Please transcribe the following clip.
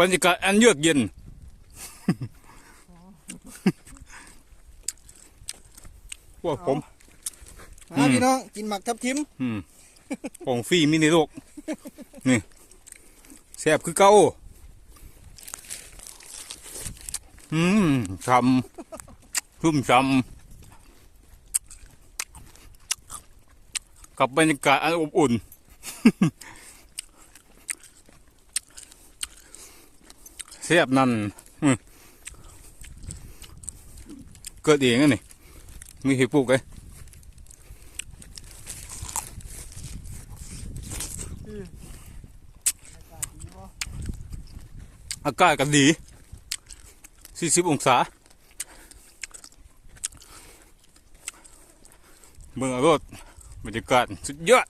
บรรยากาศอันเยือกเย็นพวกผม มาพี่น้องกินหมักทับทิมอืมของฟรีมินิโลก นี่แซ่บคือเก้าอืมช้ำชุ่มช้ำกับบรรยากาศอันอบอุ่น แซ่บนั่นเกิดเองนี่มีเหตุปลูกไงอากาศก็ดี 40 องศา เมืองอารถบรรยากาศสุดยอด